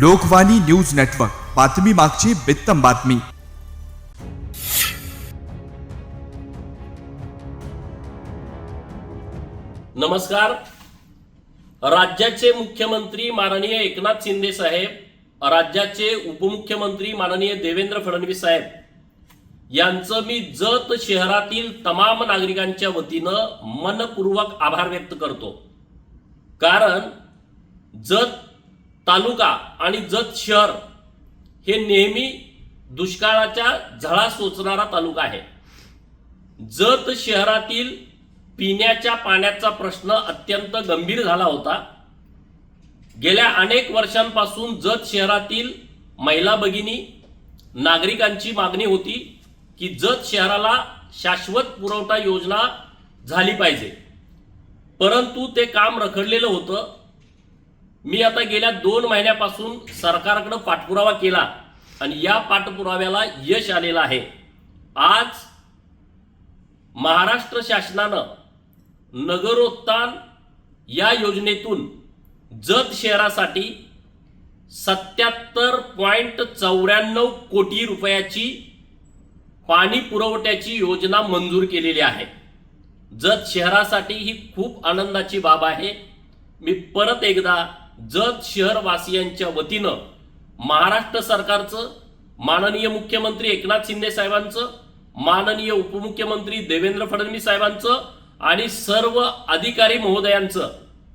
Lokvani news network. बातमी मागची बित्तम बातमी. नमस्कार. राज्याचे मुख्यमंत्री माननीय एकनाथ शिंदे साहेब राज्याचे उपमुख्यमंत्री माननीय देवेंद्र फडणवीस साहेब यांचं मी जत शहरातील तमाम नागरिकांच्या वतीनं मनपूर्वक आभार व्यक्त करतो. कारण जत तालुका आणि जत शहर हे नेहमी दुष्काळाच्या झळा सोचणारा तालुका आहे. जत शहरातील पिण्याच्या पाण्याचा प्रश्न अत्यंत गंभीर झाला होता. गेल्या अनेक वर्षांपासून जत शहरातील महिला भगिनी नागरिकांची मागणी होती की जत शहराला शाश्वत पुरवठा योजना झाली पाहिजे. परंतु ते काम रखडलेलं होतं. मी आता गेल्या दोन महिन्यापासून सरकारकडं पाठपुरावा केला आणि या पाठपुराव्याला यश आलेलं आहे. आज महाराष्ट्र शासनानं नगरोत्थान या योजनेतून जत शहरासाठी सत्याहत्तर पॉईंट चौऱ्याण्णव कोटी रुपयाची पाणी पुरवठ्याची योजना मंजूर केलेली आहे. जत शहरासाठी ही खूप आनंदाची बाब आहे. मी परत एकदा जत शहरवासियांच्या वतीनं महाराष्ट्र सरकारचं माननीय मुख्यमंत्री एकनाथ शिंदे साहेबांचं माननीय उपमुख्यमंत्री देवेंद्र फडणवीस साहेबांचं आणि सर्व अधिकारी महोदयांचं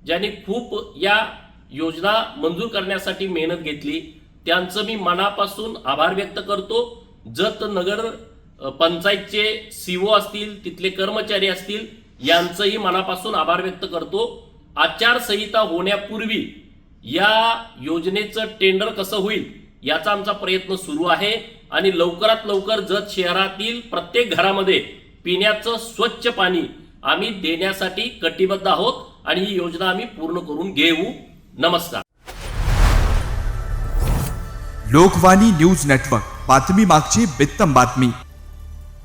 ज्यांनी खूप या योजना मंजूर करण्यासाठी मेहनत घेतली त्यांचं मी मनापासून आभार व्यक्त करतो. जत नगर अ, पंचायतचे सीओ असतील तिथले कर्मचारी असतील यांचंही मनापासून आभार व्यक्त करतो. आचारसंहिता होण्यापूर्वी या योजनेचं टेंडर कसं होईल याचा आमचा प्रयत्न सुरू आहे. आणि लवकरात लवकर जत शहरातील प्रत्येक घरामध्ये पिण्याचं स्वच्छ पाणी आम्ही देण्यासाठी कटिबद्ध आहोत आणि ही योजना आम्ही पूर्ण करून घेऊ. नमस्कार. Lokvani news network. बातमी मागची बित्तम बातमी.